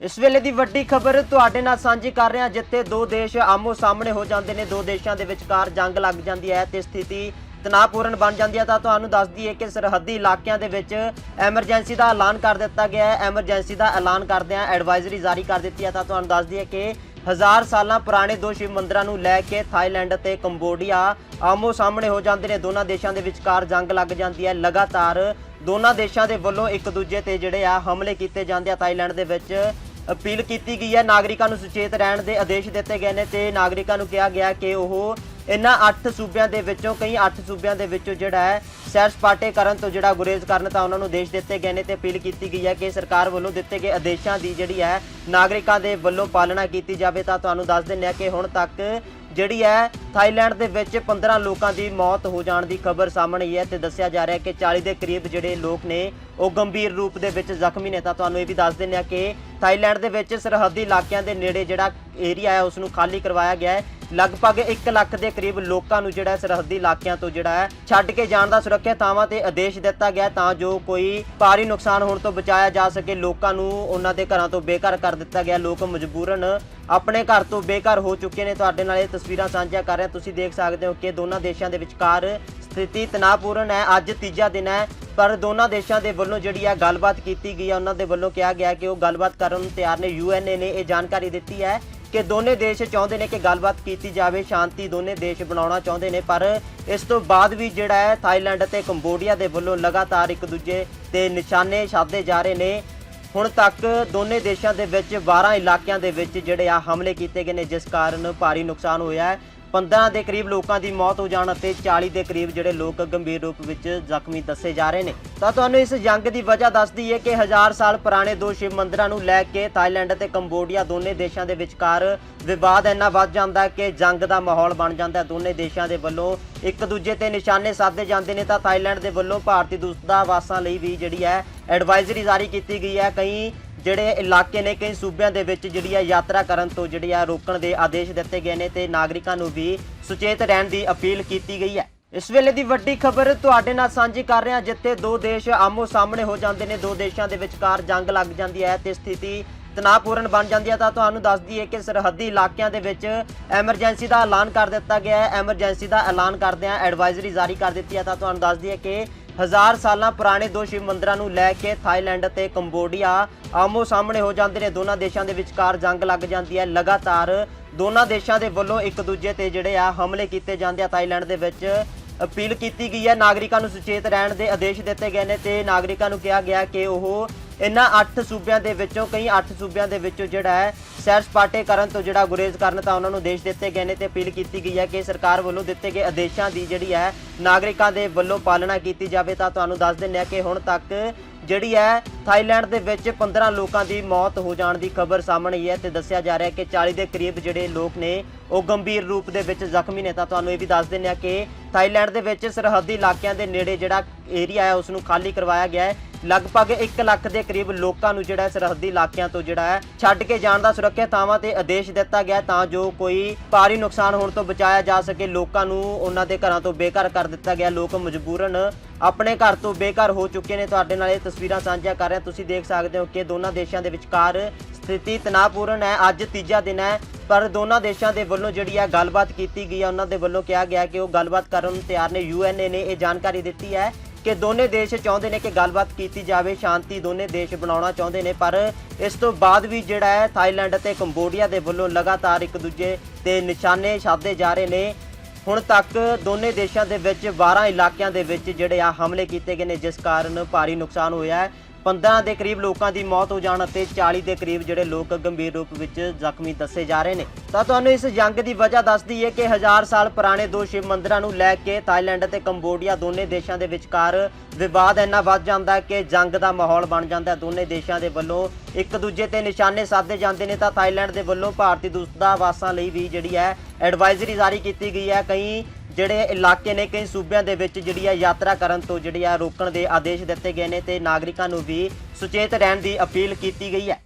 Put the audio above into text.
ਇਸ ਵੇਲੇ ਦੀ ਵੱਡੀ ਖਬਰ ਤੁਹਾਡੇ ਨਾਲ ਸਾਂਝੀ ਕਰ ਰਹੇ ਹਾਂ ਜਿੱਥੇ ਦੋ ਦੇਸ਼ ਆਮੋ ਸਾਹਮਣੇ ਹੋ ਜਾਂਦੇ ਨੇ, ਦੋ ਦੇਸ਼ਾਂ ਦੇ ਵਿਚਕਾਰ ਜੰਗ ਲੱਗ ਜਾਂਦੀ ਹੈ ਤੇ ਸਥਿਤੀ ਤਣਾਅਪੂਰਨ ਬਣ ਜਾਂਦੀ ਹੈ। ਤਾਂ ਤੁਹਾਨੂੰ ਦੱਸ ਦਈਏ ਕਿ ਸਰਹੱਦੀ ਇਲਾਕਿਆਂ ਦੇ ਵਿੱਚ ਐਮਰਜੈਂਸੀ ਦਾ ਐਲਾਨ ਕਰ ਦਿੱਤਾ ਗਿਆ ਹੈ। ਐਮਰਜੈਂਸੀ ਦਾ ਐਲਾਨ ਕਰਦਿਆਂ ਐਡਵਾਈਜ਼ਰੀ ਜਾਰੀ ਕਰ ਦਿੱਤੀ ਹੈ। ਤਾਂ ਤੁਹਾਨੂੰ ਦੱਸ ਦਈਏ ਕਿ ਹਜ਼ਾਰ ਸਾਲਾਂ ਪੁਰਾਣੇ ਦੋ ਸ਼ਿਵ ਮੰਦਰਾਂ ਨੂੰ ਲੈ ਕੇ ਥਾਈਲੈਂਡ ਅਤੇ ਕੰਬੋਡੀਆ ਆਮੋ ਸਾਹਮਣੇ ਹੋ ਜਾਂਦੇ ਨੇ। ਦੋਨਾਂ ਦੇਸ਼ਾਂ ਦੇ ਵਿਚਕਾਰ ਜੰਗ ਲੱਗ ਜਾਂਦੀ ਹੈ। ਲਗਾਤਾਰ ਦੋਨਾਂ ਦੇਸ਼ਾਂ ਦੇ ਵੱਲੋਂ ਇੱਕ ਦੂਜੇ ਤੇ ਜਿਹੜੇ ਆ ਹਮਲੇ ਕੀਤੇ ਜਾਂਦੇ ਆ। ਥਾਈਲੈਂਡ ਦੇ ਵਿੱਚ ਅਪੀਲ ਕੀਤੀ ਗਈ ਹੈ। ਨਾਗਰਿਕਾਂ ਨੂੰ ਸੁਚੇਤ ਰਹਿਣ ਦੇ ਆਦੇਸ਼ ਦਿੱਤੇ ਗਏ ਨੇ ਤੇ ਨਾਗਰਿਕਾਂ ਨੂੰ ਕਿਹਾ ਗਿਆ ਕਿ ਉਹ ਇਹਨਾਂ 8 ਸੂਬਿਆਂ ਦੇ ਵਿੱਚੋਂ ਕਈ 8 ਸੂਬਿਆਂ ਦੇ ਵਿੱਚੋਂ ਜਿਹੜਾ ਹੈ, ਸੈਰ ਸਪਾਟੇ ਕਰਨ ਤੋਂ ਜਿਹੜਾ ਗੁਰੇਜ਼ ਕਰਨ ਤਾਂ ਉਹਨਾਂ ਨੂੰ ਆਦੇਸ਼ ਦਿੱਤੇ ਗਏ ਨੇ ਤੇ ਅਪੀਲ ਕੀਤੀ ਗਈ ਹੈ ਕਿ ਸਰਕਾਰ ਵੱਲੋਂ ਦਿੱਤੇ ਗਏ ਆਦੇਸ਼ਾਂ ਦੀ ਜਿਹੜੀ ਹੈ, ਨਾਗਰਿਕਾਂ ਦੇ ਵੱਲੋਂ ਪਾਲਣਾ ਕੀਤੀ ਜਾਵੇ ਤਾਂ ਤੁਹਾਨੂੰ ਦੱਸ ਦਿੰਦੇ ਹਾਂ ਕਿ ਹੁਣ ਤੱਕ ਜਿਹੜੀ ਹੈ, ਥਾਈਲੈਂਡ ਦੇ ਵਿੱਚ 15 ਲੋਕਾਂ ਦੀ ਮੌਤ ਹੋ ਜਾਣ ਦੀ ਖਬਰ ਸਾਹਮਣੇ ਆਈ ਹੈ ਤੇ ਦੱਸਿਆ ਜਾ ਰਿਹਾ ਹੈ ਕਿ 40 ਦੇ ਕਰੀਬ ਜਿਹੜੇ ਲੋਕ ਨੇ, ਉਹ ਗੰਭੀਰ ਰੂਪ ਦੇ ਵਿੱਚ ਜ਼ਖਮੀ ਨੇ। ਤਾਂ ਤੁਹਾਨੂੰ ਇਹ ਵੀ ਦੱਸ ਦਿੰਦੇ ਹਾਂ ਕਿ ਥਾਈਲੈਂਡ ਦੇ ਵਿੱਚ ਸਰਹੱਦੀ ਇਲਾਕਿਆਂ ਦੇ ਨੇੜੇ ਜਿਹੜਾ ਏਰੀਆ ਹੈ, ਉਸ ਨੂੰ ਖਾਲੀ ਕਰਵਾਇਆ ਗਿਆ ਹੈ। ਲਗਭਗ 1 ਲੱਖ ਦੇ ਕਰੀਬ ਲੋਕਾਂ ਨੂੰ ਜਿਹੜਾ ਸਰਹੱਦੀ ਇਲਾਕਿਆਂ ਤੋਂ ਜਿਹੜਾ ਹੈ ਛੱਡ ਕੇ ਜਾਣ ਦਾ ਸੁਰੱਖਿਆ ਥਾਵਾਂ ਤੇ ਆਦੇਸ਼ ਦਿੱਤਾ ਗਿਆ ਤਾਂ ਜੋ ਕੋਈ ਭਾਰੀ ਨੁਕਸਾਨ ਹੋਣ ਤੋਂ ਬਚਾਇਆ ਜਾ ਸਕੇ, ਲੋਕਾਂ ਨੂੰ ਉਹਨਾਂ ਦੇ ਘਰਾਂ ਤੋਂ ਬੇਘਰ ਕਰ ਦਿੱਤਾ ਗਿਆ। ਲੋਕ ਮਜਬੂਰਨ ਆਪਣੇ ਘਰ ਤੋਂ ਬੇਘਰ ਹੋ ਚੁੱਕੇ ਨੇ। ਤੁਹਾਡੇ ਨਾਲ ਇਹ ਤਸਵੀਰਾਂ ਸਾਂਝਾ ਕਰ ਰਿਹਾ। ਤੁਸੀਂ ਦੇਖ ਸਕਦੇ ਹੋ ਕਿ ਦੋਨਾਂ ਦੇਸ਼ਾਂ ਦੇ ਵਿਚਕਾਰ ਸਥਿਤੀ ਤਣਾਅਪੂਰਨ ਹੈ। ਅੱਜ ਤੀਜਾ ਦਿਨ ਹੈ, ਪਰ ਦੋਨਾਂ ਦੇਸ਼ਾਂ ਦੇ ਵੱਲੋਂ ਜਿਹੜੀ ਆ ਗੱਲਬਾਤ ਕੀਤੀ ਗਈ ਹੈ। ਉਹਨਾਂ ਦੇ ਵੱਲੋਂ ਕਿਹਾ ਗਿਆ ਕਿ ਉਹ ਗੱਲਬਾਤ ਕਰਨ ਨੂੰ ਤਿਆਰ ਨੇ। ਯੂਐਨਏ ਨੇ ਇਹ ਜਾਣਕਾਰੀ ਦਿੱਤੀ ਹੈ ਕਿ ਦੋਨੇ ਦੇਸ਼ ਚਾਹੁੰਦੇ ਨੇ ਕਿ ਗੱਲਬਾਤ ਕੀਤੀ ਜਾਵੇ, ਸ਼ਾਂਤੀ ਦੋਨੇ ਦੇਸ਼ ਬਣਾਉਣਾ ਚਾਹੁੰਦੇ ਨੇ, ਪਰ ਇਸ ਤੋਂ ਬਾਅਦ ਵੀ ਜਿਹੜਾ ਹੈ ਥਾਈਲੈਂਡ ਅਤੇ ਕੰਬੋਡੀਆ ਦੇ ਵੱਲੋਂ ਲਗਾਤਾਰ ਇੱਕ ਦੂਜੇ ਤੇ ਨਿਸ਼ਾਨੇ ਸਾਧੇ ਜਾ ਰਹੇ ਨੇ। ਹੁਣ ਤੱਕ ਦੋਨੇ ਦੇਸ਼ਾਂ ਦੇ ਵਿੱਚ 12 ਇਲਾਕਿਆਂ ਦੇ ਵਿੱਚ ਜਿਹੜੇ ਆ ਹਮਲੇ ਕੀਤੇ ਗਏ ਨੇ, ਜਿਸ ਕਾਰਨ ਭਾਰੀ ਨੁਕਸਾਨ ਹੋਇਆ ਹੈ। 15 ਦੇ ਕਰੀਬ ਲੋਕਾਂ ਦੀ ਮੌਤ ਹੋ ਜਾਣ ਅਤੇ 40 ਦੇ ਕਰੀਬ ਜਿਹੜੇ ਲੋਕ ਗੰਭੀਰ ਰੂਪ ਵਿੱਚ ਜ਼ਖਮੀ ਦੱਸੇ ਜਾ ਰਹੇ ਨੇ। ਤਾਂ ਤੁਹਾਨੂੰ ਇਸ ਜੰਗ ਦੀ ਵਜ੍ਹਾ ਦੱਸਦੀ ਹੈ ਕਿ ਹਜ਼ਾਰ ਸਾਲ ਪੁਰਾਣੇ ਦੋ ਸ਼ਿਵ ਮੰਦਰਾਂ ਨੂੰ ਲੈ ਕੇ ਥਾਈਲੈਂਡ ਅਤੇ ਕੰਬੋਡੀਆ ਦੋਨੇ ਦੇਸ਼ਾਂ ਦੇ ਵਿਚਕਾਰ ਵਿਵਾਦ ਇੰਨਾ ਵੱਧ ਜਾਂਦਾ ਕਿ ਜੰਗ ਦਾ ਮਾਹੌਲ ਬਣ ਜਾਂਦਾ। ਦੋਨੇ ਦੇਸ਼ਾਂ ਦੇ ਵੱਲੋਂ ਇੱਕ ਦੂਜੇ ਤੇ ਨਿਸ਼ਾਨੇ ਸਾਧੇ ਜਾਂਦੇ ਨੇ। ਤਾਂ ਥਾਈਲੈਂਡ ਦੇ ਵੱਲੋਂ ਭਾਰਤੀ ਦੂਤਾਵਾਸਾਂ ਲਈ ਵੀ ਜਿਹੜੀ ਹੈ ਐਡਵਾਈਜ਼ਰੀ ਜਾਰੀ ਕੀਤੀ ਗਈ ਹੈ। ਕਈ ਜਿਹੜੇ ਇਲਾਕੇ ਨੇ ਕਈ ਸੂਬਿਆਂ ਦੇ ਵਿੱਚ ਜਿਹੜੀ ਆ ਯਾਤਰਾ ਕਰਨ ਤੋਂ ਜਿਹੜੀ ਆ ਰੋਕਣ ਦੇ ਆਦੇਸ਼ ਦਿੱਤੇ ਗਏ ਨੇ ਤੇ ਨਾਗਰਿਕਾਂ ਨੂੰ ਵੀ ਸੁਚੇਤ ਰਹਿਣ ਦੀ ਅਪੀਲ ਕੀਤੀ ਗਈ ਹੈ। ਇਸ ਵੇਲੇ ਦੀ ਵੱਡੀ ਖਬਰ ਤੁਹਾਡੇ ਨਾਲ ਸਾਂਝੀ ਕਰ ਰਹੇ ਹਾਂ ਜਿੱਥੇ ਦੋ ਦੇਸ਼ ਆਮੋ ਸਾਹਮਣੇ ਹੋ ਜਾਂਦੇ ਨੇ, ਦੋ ਦੇਸ਼ਾਂ ਦੇ ਵਿਚਕਾਰ ਜੰਗ ਲੱਗ ਜਾਂਦੀ ਹੈ ਤੇ ਸਥਿਤੀ ਤਣਾਅਪੂਰਨ ਬਣ ਜਾਂਦੀ ਹੈ। ਤਾਂ ਤੁਹਾਨੂੰ ਦੱਸ ਦਈਏ ਕਿ ਸਰਹੱਦੀ ਇਲਾਕਿਆਂ ਦੇ ਵਿੱਚ ਐਮਰਜੈਂਸੀ ਦਾ ਐਲਾਨ ਕਰ ਦਿੱਤਾ ਗਿਆ ਹੈ। ਐਮਰਜੈਂਸੀ ਦਾ ਐਲਾਨ ਕਰਦਿਆਂ ਐਡਵਾਈਜ਼ਰੀ ਜਾਰੀ ਕਰ ਦਿੱਤੀ ਹੈ। ਤਾਂ ਤੁਹਾਨੂੰ ਦੱਸ ਦਈਏ ਕਿ ਹਜ਼ਾਰ ਸਾਲਾਂ ਪੁਰਾਣੇ ਦੋ ਸ਼ਿਵ ਮੰਦਰਾਂ ਨੂੰ ਲੈ ਕੇ ਥਾਈਲੈਂਡ ਅਤੇ ਕੰਬੋਡੀਆ ਆਮੋ ਸਾਹਮਣੇ ਹੋ ਜਾਂਦੇ ਨੇ। ਦੋਨਾਂ ਦੇਸ਼ਾਂ ਦੇ ਵਿਚਕਾਰ ਜੰਗ ਲੱਗ ਜਾਂਦੀ ਹੈ। ਲਗਾਤਾਰ ਦੋਨਾਂ ਦੇਸ਼ਾਂ ਦੇ ਵੱਲੋਂ ਇੱਕ ਦੂਜੇ ਤੇ ਜਿਹੜੇ ਆ ਹਮਲੇ ਕੀਤੇ ਜਾਂਦੇ ਆ। ਥਾਈਲੈਂਡ ਦੇ ਵਿੱਚ ਅਪੀਲ ਕੀਤੀ ਗਈ ਹੈ। ਨਾਗਰਿਕਾਂ ਨੂੰ ਸੁਚੇਤ ਰਹਿਣ ਦੇ ਆਦੇਸ਼ ਦਿੱਤੇ ਗਏ ਨੇ ਤੇ ਨਾਗਰਿਕਾਂ ਨੂੰ ਕਿਹਾ ਗਿਆ ਕਿ ਉਹ ਇਹਨਾਂ 8 ਸੂਬਿਆਂ ਦੇ ਵਿੱਚੋਂ, ਕਈ 8 ਸੂਬਿਆਂ ਦੇ ਵਿੱਚੋਂ ਜਿਹੜਾ ਹੈ, ਸੈਰ ਸਪਾਟੇ ਕਰਨ ਤੋਂ ਜਿਹੜਾ ਗੁਰੇਜ਼ ਕਰਨ ਤਾਂ ਉਹਨਾਂ ਨੂੰ ਆਦੇਸ਼ ਦਿੱਤੇ ਗਏ ਨੇ ਤੇ ਅਪੀਲ ਕੀਤੀ ਗਈ ਹੈ ਕਿ ਸਰਕਾਰ ਵੱਲੋਂ ਦਿੱਤੇ ਗਏ ਆਦੇਸ਼ਾਂ ਦੀ ਜਿਹੜੀ ਹੈ, ਨਾਗਰਿਕਾਂ ਦੇ ਵੱਲੋਂ ਪਾਲਣਾ ਕੀਤੀ ਜਾਵੇ ਤਾਂ ਤੁਹਾਨੂੰ ਦੱਸ ਦਿੰਦੇ ਹਾਂ ਕਿ ਹੁਣ ਤੱਕ ਜਿਹੜੀ ਹੈ, ਥਾਈਲੈਂਡ ਦੇ ਵਿੱਚ 15 ਲੋਕਾਂ ਦੀ ਮੌਤ ਹੋ ਜਾਣ ਦੀ ਖਬਰ ਸਾਹਮਣੇ ਆਈ ਹੈ ਤੇ ਦੱਸਿਆ ਜਾ ਰਿਹਾ ਹੈ ਕਿ 40 ਦੇ ਕਰੀਬ ਜਿਹੜੇ ਲੋਕ ਨੇ ਉਹ ਗੰਭੀਰ ਰੂਪ ਦੇ ਵਿੱਚ ਜ਼ਖਮੀ ਨੇ। ਤਾਂ ਤੁਹਾਨੂੰ ਇਹ ਵੀ ਦੱਸ ਦਿੰਦੇ ਹਾਂ ਕਿ ਥਾਈਲੈਂਡ ਦੇ ਵਿੱਚ ਸਰਹੱਦੀ ਇਲਾਕਿਆਂ ਦੇ ਨੇੜੇ ਜਿਹੜਾ ਏਰੀਆ ਹੈ ਉਸ ਨੂੰ ਖਾਲੀ ਕਰਵਾਇਆ ਗਿਆ ਹੈ। ਲਗਭਗ 1 ਲੱਖ ਦੇ ਕਰੀਬ ਲੋਕਾਂ ਨੂੰ ਜਿਹੜਾ ਸਰਹੱਦੀ ਇਲਾਕਿਆਂ ਤੋਂ ਜਿਹੜਾ ਹੈ, ਛੱਡ ਕੇ ਜਾਣ ਦਾ ਸੁਰੱਖਿਅਤ ਥਾਵਾਂ ਤੇ ਆਦੇਸ਼ ਦਿੱਤਾ ਗਿਆ ਤਾਂ ਜੋ ਕੋਈ ਭਾਰੀ ਨੁਕਸਾਨ ਹੋਣ ਤੋਂ ਬਚਾਇਆ ਜਾ ਸਕੇ। ਲੋਕਾਂ ਨੂੰ ਉਹਨਾਂ ਦੇ ਘਰਾਂ ਤੋਂ ਬੇਘਰ ਕਰ ਦਿੱਤਾ ਗਿਆ। ਲੋਕ ਮਜਬੂਰਨ ਆਪਣੇ ਘਰ ਤੋਂ ਬੇਘਰ ਹੋ ਚੁੱਕੇ ਨੇ। ਤੁਹਾਡੇ ਨਾਲ ਇਹ ਤਸਵੀਰਾਂ ਸਾਂਝਾ ਕਰ ਰਹੇ। ਤੁਸੀਂ ਦੇਖ ਸਕਦੇ ਹੋ ਕਿ ਦੋਨਾਂ ਦੇਸ਼ਾਂ ਦੇ ਵਿਚਕਾਰ ਸਥਿਤੀ ਤਣਾਅਪੂਰਨ ਹੈ, ਅੱਜ ਤੀਜਾ ਦਿਨ ਹੈ, ਪਰ ਦੋਨਾਂ ਦੇਸ਼ਾਂ ਦੇ ਵੱਲੋਂ ਜਿਹੜੀ ਹੈ ਗੱਲਬਾਤ ਕੀਤੀ ਗਈ ਹੈ, ਉਹਨਾਂ ਦੇ ਵੱਲੋਂ ਕਿਹਾ ਗਿਆ ਕਿ ਉਹ ਗੱਲਬਾਤ ਕਰਨ ਨੂੰ ਤਿਆਰ ਨੇ ਯੂਐਨਏ ਨੇ ਇਹ ਜਾਣਕਾਰੀ ਦਿੱਤੀ ਹੈ ਕਿ ਦੋਨੇ ਦੇਸ਼ ਚਾਹੁੰਦੇ ਨੇ ਕਿ ਗੱਲਬਾਤ ਕੀਤੀ ਜਾਵੇ, ਸ਼ਾਂਤੀ ਦੋਨੇ ਦੇਸ਼ ਬਣਾਉਣਾ ਚਾਹੁੰਦੇ ਨੇ, ਪਰ ਇਸ ਤੋਂ ਬਾਅਦ ਵੀ ਜਿਹੜਾ ਹੈ ਥਾਈਲੈਂਡ ਅਤੇ ਕੰਬੋਡੀਆ ਦੇ ਵੱਲੋਂ ਲਗਾਤਾਰ ਇੱਕ ਦੂਜੇ ਤੇ ਨਿਸ਼ਾਨੇ ਸਾਧੇ ਜਾ ਰਹੇ ਨੇ। ਹੁਣ ਤੱਕ ਦੋਨੇ ਦੇਸ਼ਾਂ ਦੇ ਵਿੱਚ 12 ਇਲਾਕਿਆਂ ਦੇ ਵਿੱਚ ਜਿਹੜੇ ਆ ਹਮਲੇ ਕੀਤੇ ਗਏ ਨੇ, ਜਿਸ ਕਾਰਨ ਭਾਰੀ ਨੁਕਸਾਨ ਹੋਇਆ ਹੈ। 15 ਦੇ ਕਰੀਬ ਲੋਕਾਂ ਦੀ ਮੌਤ ਹੋ ਜਾਣ ਅਤੇ 40 ਦੇ ਕਰੀਬ ਜਿਹੜੇ ਲੋਕ ਗੰਭੀਰ ਰੂਪ ਵਿੱਚ ਜ਼ਖਮੀ ਦੱਸੇ ਜਾ ਰਹੇ ਨੇ। ਤਾਂ ਤੁਹਾਨੂੰ ਇਸ ਜੰਗ ਦੀ ਵਜ੍ਹਾ ਦੱਸਦੀ ਹੈ ਕਿ ਹਜ਼ਾਰ ਸਾਲ ਪੁਰਾਣੇ ਦੋ ਸ਼ਿਵ ਮੰਦਰਾਂ ਨੂੰ ਲੈ ਕੇ ਥਾਈਲੈਂਡ ਅਤੇ ਕੰਬੋਡੀਆ ਦੋਨੇ ਦੇਸ਼ਾਂ ਦੇ ਵਿਚਕਾਰ ਵਿਵਾਦ ਇੰਨਾ ਵੱਧ ਜਾਂਦਾ ਹੈ ਕਿ ਜੰਗ ਦਾ ਮਾਹੌਲ ਬਣ ਜਾਂਦਾ। ਹੈ ਦੋਨੇ ਦੇਸ਼ਾਂ ਦੇ ਵੱਲੋਂ ਇੱਕ ਦੂਜੇ ਤੇ ਨਿਸ਼ਾਨੇ ਸਾਧੇ ਜਾਂਦੇ ਨੇ। ਤਾਂ ਥਾਈਲੈਂਡ ਦੇ ਵੱਲੋਂ ਭਾਰਤੀ ਦੂਤਾਵਾਸਾਂ ਲਈ ਵੀ ਜਿਹੜੀ ਹੈ ਐਡਵਾਈਜ਼ਰੀ ਜਾਰੀ ਕੀਤੀ ਗਈ ਹੈ। ਕਈ ਜਿਹੜੇ ਇਲਾਕੇ ਨੇ ਕਈ ਸੂਬਿਆਂ ਦੇ ਵਿੱਚ ਜਿਹੜੀ ਆ ਯਾਤਰਾ ਕਰਨ ਤੋਂ ਜਿਹੜੀ ਆ ਰੋਕਣ ਦੇ ਆਦੇਸ਼ ਦਿੱਤੇ ਗਏ ਨੇ ਤੇ ਨਾਗਰਿਕਾਂ ਨੂੰ ਵੀ ਸੁਚੇਤ ਰਹਿਣ ਦੀ ਅਪੀਲ ਕੀਤੀ ਗਈ ਹੈ।